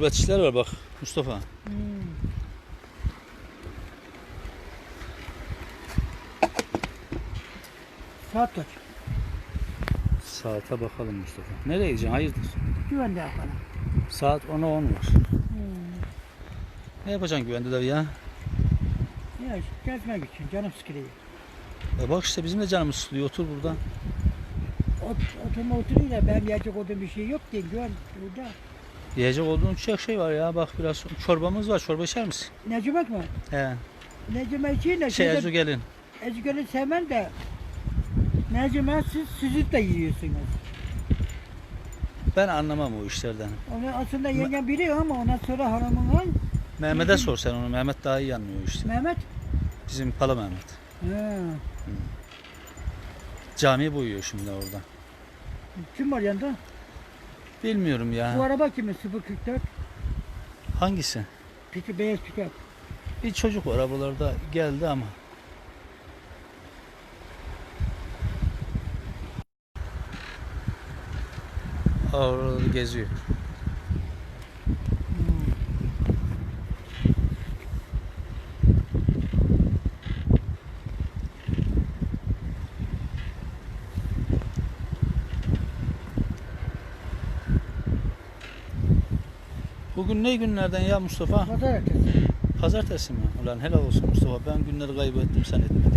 gurbetçiler var bak Mustafa. Hmm. Saat kaç? Saate bakalım Mustafa. Nereye gideceksin? Hayırdır? Güvende yapalım. Saat 10'a 10 var. Ne yapacaksın güvende de ya? Ya gezmek için canım sıkılıyor. E bak işte bizim de canımız sıkılıyor. Otur burada. Ot, oturma oturuyor da ben yiyecek olduğum bir şey yok diye güven burada. Yiyecek olduğun çok şey var ya. Bak biraz çorbamız var. Çorba içer misin? Necimek mi? He. Necimek için de Şey Ezu gelin. Ezgül'ü sevmem de Necimek siz süzüp de yiyorsunuz. Ben anlamam o işlerden. Onu aslında yengem biliyor ama ondan sonra hanımın. Mehmet'e sor sen onu. Mehmet daha iyi anlıyor işte. Mehmet. Bizim Pala Mehmet. Ha. Cami boyuyor şimdi orada. Kim var yanında? Bilmiyorum Bu ya. araba kimin? 044. Hangisi? Peki beyaz pikap. Bir çocuk var arabalarda geldi ama. Oraları geziyor. Bugün ne günlerden ya Mustafa? Pazar ertesi. Pazartesi mi? Ulan helal olsun Mustafa. Ben günleri kaybettim sen etmedin.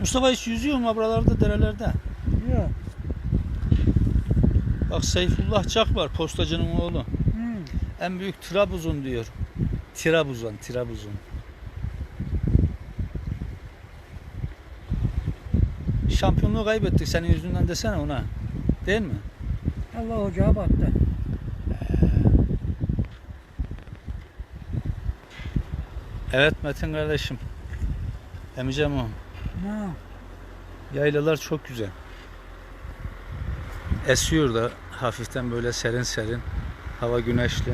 Mustafa hiç yüzüyor mu buralarda, derelerde? Yok. Bak Seyfullah Çak var, postacının oğlu. Hmm. En büyük Trabzon diyor. Trabzon, Trabzon. Şampiyonluğu kaybettik senin yüzünden desene ona. Değil mi? Allah ocağa battı. Evet Metin kardeşim. Emicem o. Ha. Yaylalar çok güzel. Esiyor da hafiften böyle serin serin. Hava güneşli.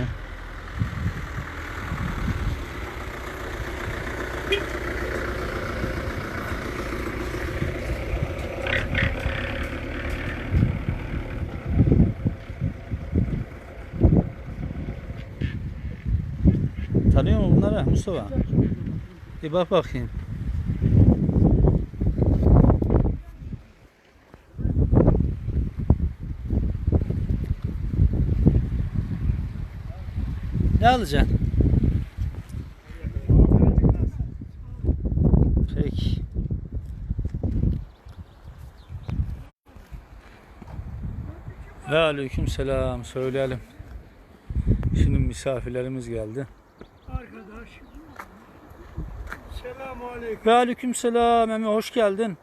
Tanıyor musun bunları Mustafa? Bir bak bakayım. Ne alacaksın? Ve aleyküm selam söyleyelim. Şimdi misafirlerimiz geldi. Arkadaş. Selamun aleyküm. Ve aleyküm selam Emi hoş geldin.